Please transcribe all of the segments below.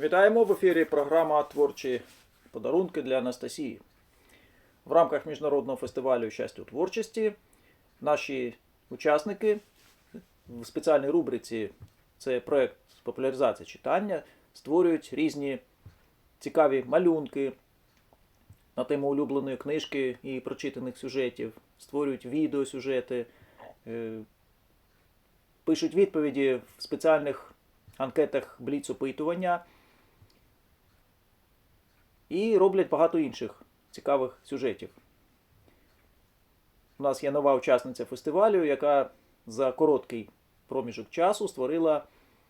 Вітаємо в ефірі програма Творчі подарунки для Анастасії. В рамках міжнародного фестивалю щастя у творчості наші учасники в спеціальній рубриці це проект з популяризації читання створюють різні цікаві малюнки на тему улюбленої книжки і прочитаних сюжетів, створюють відеосюжети, е, пишуть відповіді в спеціальних анкетах бліц-опитування і роблять багато інших цікавих сюжетів. У нас є нова учасниця фестивалю, яка за короткий проміжок часу створила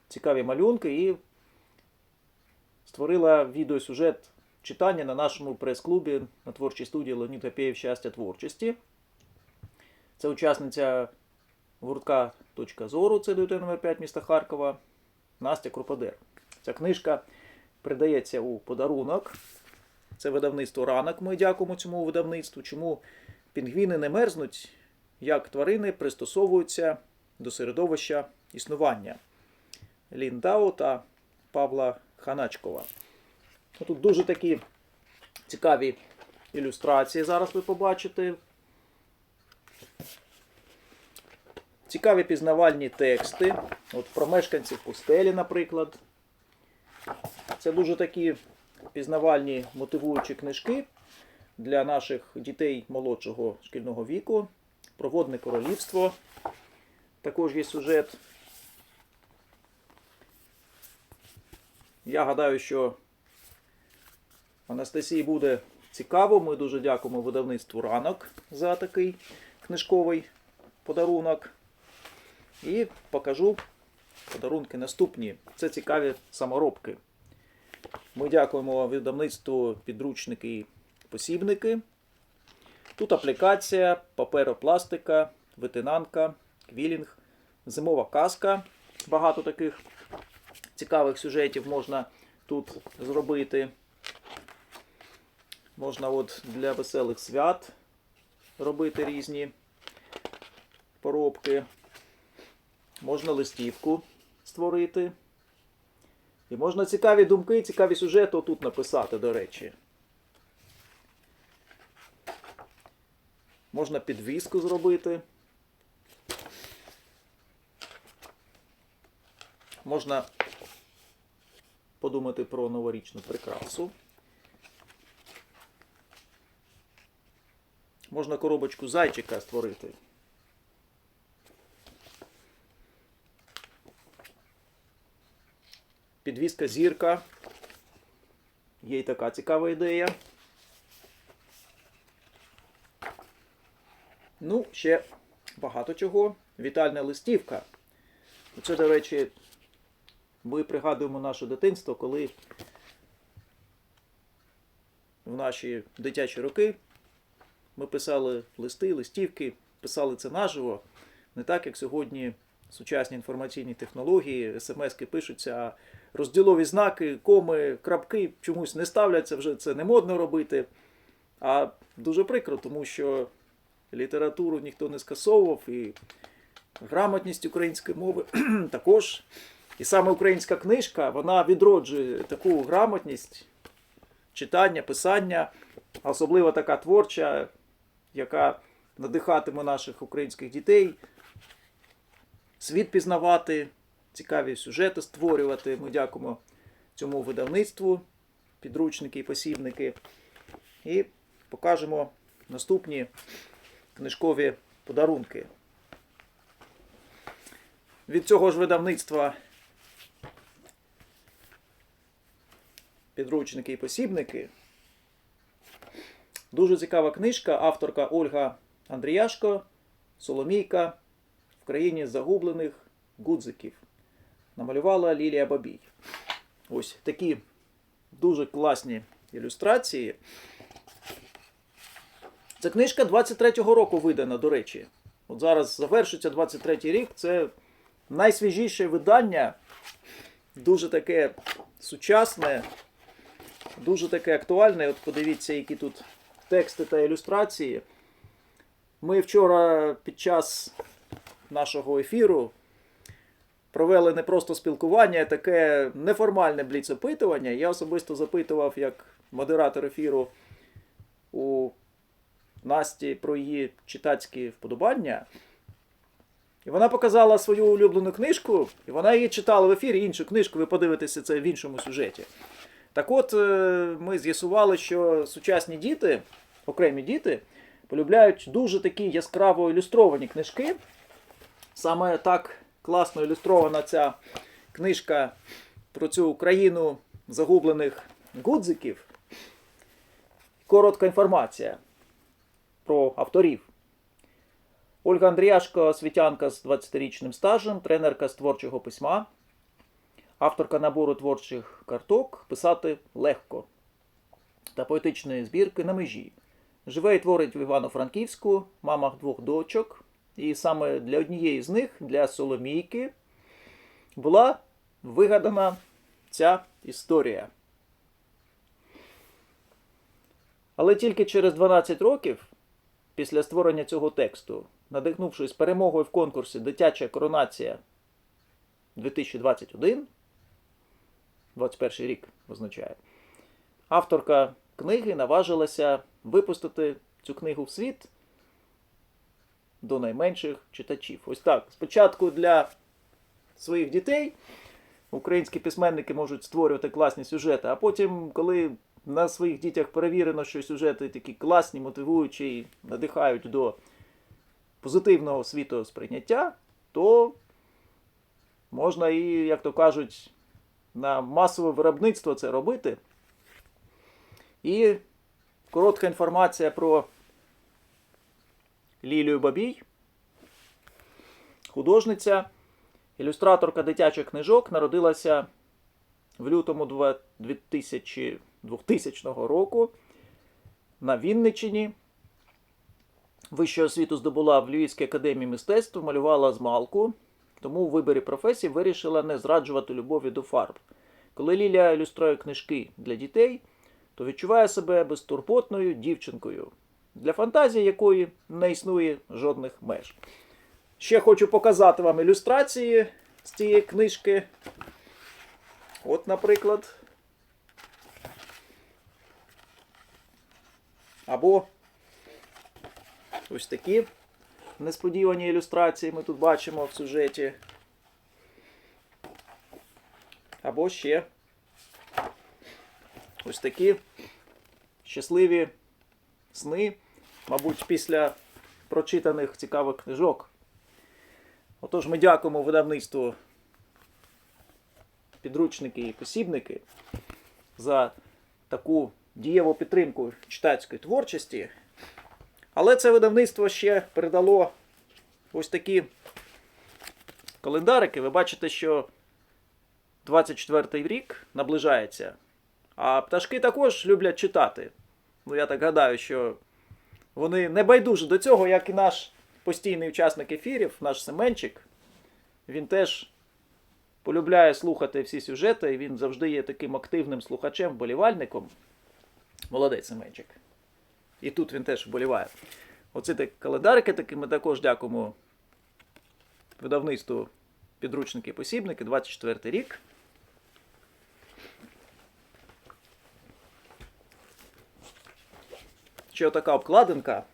цікаві малюнки і створила відеосюжет читання на нашому прес-клубі на творчій студії Леонід Гапєєв щастя творчості. Це учасниця гуртка «Точка зору», це ДЮТ номер 5 міста Харкова, Настя Круподер. Ця книжка придається у подарунок. Це видавництво ранок. Ми дякуємо цьому видавництву. Чому пінгвіни не мерзнуть, як тварини пристосовуються до середовища існування. Ліндао та Павла Ханачкова. Ну, Тут дуже такі цікаві ілюстрації. Зараз ви побачите. Цікаві пізнавальні тексти. От про мешканців пустелі, наприклад. Це дуже такі пізнавальні мотивуючі книжки для наших дітей молодшого шкільного віку. Проводне королівство. Також є сюжет. Я гадаю, що Анастасії буде цікаво. Ми дуже дякуємо видавництву ранок за такий книжковий подарунок. І покажу подарунки наступні. Це цікаві саморобки. Ми дякуємо видавництву підручники і посібники. Тут аплікація, паперопластика, витинанка, квілінг, зимова казка. Багато таких цікавих сюжетів можна тут зробити. Можна от для веселих свят робити різні поробки. Можна листівку створити. І можна цікаві думки, цікаві сюжети отут написати, до речі. Можна підвіску зробити. Можна подумати про новорічну прикрасу. Можна коробочку зайчика створити. Підвіска зірка. Є й така цікава ідея. Ну, ще багато чого. Вітальна листівка. Це, до речі, ми пригадуємо наше дитинство, коли в наші дитячі роки ми писали листи, листівки, писали це наживо. Не так, як сьогодні сучасні інформаційні технології, смски пишуться, а розділові знаки, коми, крапки чомусь не ставляться, вже це не модно робити. А дуже прикро, тому що літературу ніхто не скасовував, і грамотність української мови також. І саме українська книжка вона відроджує таку грамотність читання, писання, особливо така творча, яка надихатиме наших українських дітей, світ пізнавати, цікаві сюжети створювати. Ми дякуємо цьому видавництву, підручники і посібники. І покажемо наступні книжкові подарунки. Від цього ж видавництва підручники і посібники. Дуже цікава книжка, авторка Ольга Андріяшко, Соломійка в країні загублених гудзиків. Намалювала Лілія Бабій. Ось такі дуже класні ілюстрації. Ця книжка 23-го року видана, до речі. От зараз завершується 23-й рік. Це найсвіжіше видання, дуже таке сучасне, дуже таке актуальне. От подивіться, які тут тексти та ілюстрації. Ми вчора під час нашого ефіру провели не просто спілкування, а таке неформальне бліц-опитування. Я особисто запитував як модератор ефіру у Насті про її читацькі вподобання. І вона показала свою улюблену книжку, і вона її читала в ефірі іншу книжку, ви подивитеся це в іншому сюжеті. Так от, е, ми з'ясували, що сучасні діти, окремі діти, полюбляють дуже такі яскраво ілюстровані книжки. Саме так класно ілюстрована ця книжка про цю Україну загублених гудзиків. Коротка інформація про авторів. Ольга Андріашко, освітянка з 20-річним стажем, тренерка з творчого письма, авторка набору творчих карток Писати легко та поетичної збірки на межі. Живе і творить в Івано-Франківську, мамах двох дочок. І саме для однієї з них, для Соломійки, була вигадана ця історія. Але тільки через 12 років після створення цього тексту, надихнувшись перемогою в конкурсі Дитяча коронація 2021, 21 рік означає, авторка книги наважилася випустити цю книгу в світ до найменших читачів. Ось так. Спочатку для своїх дітей українські письменники можуть створювати класні сюжети, а потім, коли на своїх дітях перевірено, що сюжети такі класні, мотивуючі і надихають до позитивного світосприйняття, то можна і, як то кажуть, на масове виробництво це робити. І коротка інформація про Лілію Бабій, художниця, ілюстраторка дитячих книжок, народилася в лютому 2000, 2000 року на Вінниччині. Вищу освіту здобула в Львівській академії мистецтв, малювала з малку, тому у виборі професії вирішила не зраджувати любові до фарб. Коли Лілія ілюструє книжки для дітей, то відчуває себе безтурботною дівчинкою, для фантазії якої не існує жодних меж. Ще хочу показати вам ілюстрації з цієї книжки. От, наприклад. Або ось такі несподівані ілюстрації ми тут бачимо в сюжеті. Або ще ось такі щасливі сни, мабуть, після прочитаних цікавих книжок. Отож, ми дякуємо видавництву підручники і посібники за таку дієву підтримку читацької творчості. Але це видавництво ще передало ось такі календарики. Ви бачите, що 24 й рік наближається. А пташки також люблять читати. Ну, я так гадаю, що вони не байдужі до цього, як і наш постійний учасник ефірів, наш Семенчик. Він теж полюбляє слухати всі сюжети, і він завжди є таким активним слухачем, вболівальником. Молодець Семенчик. І тут він теж вболіває. Оці так календарики такі ми також дякуємо видавництву підручники-посібники, 24 рік. Ще така обкладинка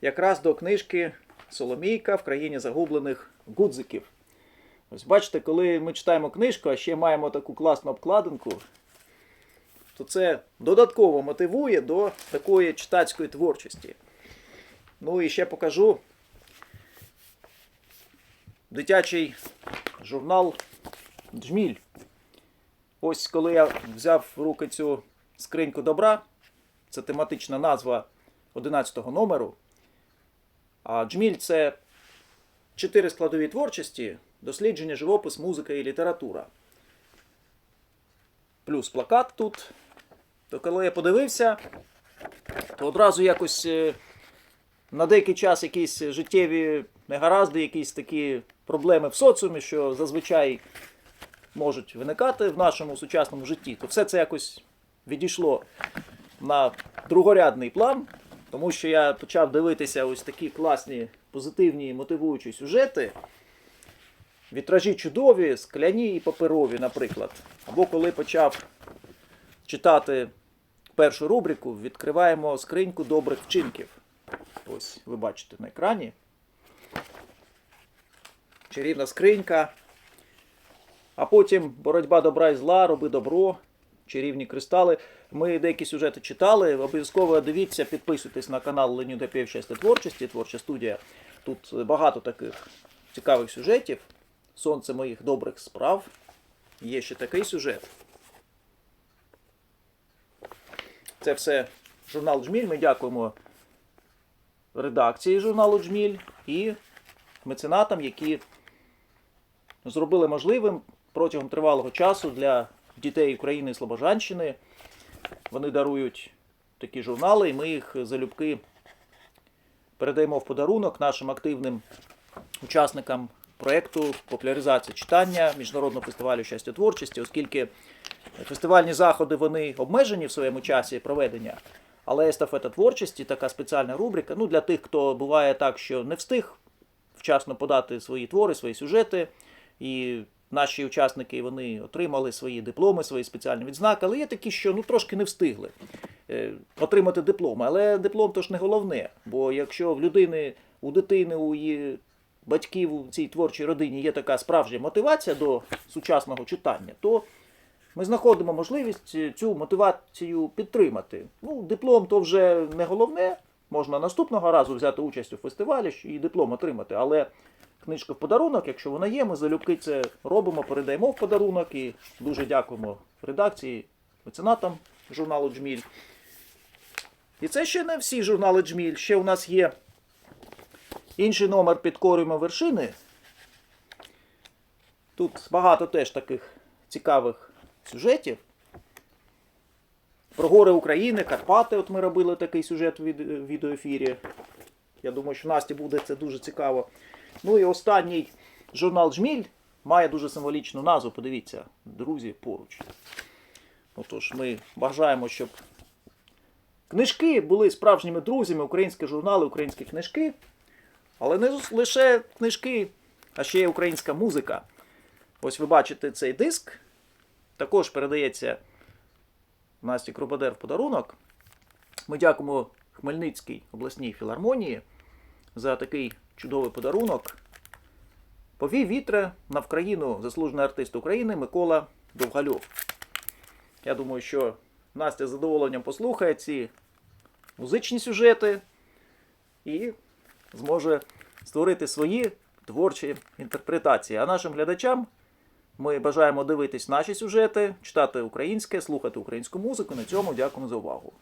якраз до книжки Соломійка в країні загублених гудзиків. Ось бачите, коли ми читаємо книжку, а ще маємо таку класну обкладинку, то це додатково мотивує до такої читацької творчості. Ну і ще покажу дитячий журнал Джміль. Ось коли я взяв в руки цю скриньку добра, це тематична назва 11-го номеру. А Джміль це чотири складові творчості: дослідження, живопис, музика і література. Плюс плакат тут. То коли я подивився, то одразу якось е, на деякий час якісь життєві негаразди, якісь такі проблеми в соціумі, що зазвичай можуть виникати в нашому сучасному житті, то все це якось відійшло на другорядний план, тому що я почав дивитися ось такі класні, позитивні, мотивуючі сюжети. Вітражі чудові, скляні і паперові, наприклад. Або коли почав читати першу рубрику, відкриваємо скриньку добрих вчинків. Ось ви бачите на екрані. Чарівна скринька. А потім боротьба добра і зла, роби добро, чарівні кристали. Ми деякі сюжети читали. Обов'язково дивіться, підписуйтесь на канал Ленюда Пєв творчості, творча студія. Тут багато таких цікавих сюжетів. Сонце моїх добрих справ. Є ще такий сюжет. Це все журнал Джміль. Ми дякуємо редакції журналу Джміль і меценатам, які зробили можливим протягом тривалого часу для дітей України і Слобожанщини. Вони дарують такі журнали, і ми їх залюбки передаємо в подарунок нашим активним учасникам проєкту популяризації читання Міжнародного фестивалю щастя творчості, оскільки фестивальні заходи вони обмежені в своєму часі проведення. Але естафета творчості, така спеціальна рубрика. Ну, для тих, хто буває так, що не встиг вчасно подати свої твори, свої сюжети. І наші учасники вони отримали свої дипломи, свої спеціальні відзнаки. Але є такі, що ну трошки не встигли е, отримати дипломи. Але диплом то ж не головне. Бо якщо в людини, у дитини, у її батьків у цій творчій родині є така справжня мотивація до сучасного читання, то ми знаходимо можливість е, цю мотивацію підтримати. Ну, диплом то вже не головне. Можна наступного разу взяти участь у фестивалі і диплом отримати. Але книжка в подарунок, якщо вона є, ми залюбки це робимо, передаємо в подарунок і дуже дякуємо редакції, меценатам журналу Джміль. І це ще не всі журнали Джміль. Ще у нас є інший номер підкорюємо вершини. Тут багато теж таких цікавих сюжетів. Про гори України, Карпати. От ми робили такий сюжет в відеоефірі. Я думаю, що Насті буде це дуже цікаво. Ну і останній журнал Жміль має дуже символічну назву. Подивіться, друзі поруч. Отож, ми бажаємо, щоб книжки були справжніми друзями, українські журнали, українські книжки. Але не лише книжки, а ще й українська музика. Ось ви бачите цей диск. Також передається Насті Крупадер в подарунок. Ми дякуємо Хмельницькій обласній філармонії за такий чудовий подарунок. Повій вітре на Вкраїну заслужений артист України Микола Довгальов. Я думаю, що Настя з задоволенням послухає ці музичні сюжети і зможе створити свої творчі інтерпретації. А нашим глядачам ми бажаємо дивитись наші сюжети, читати українське, слухати українську музику. На цьому дякуємо за увагу.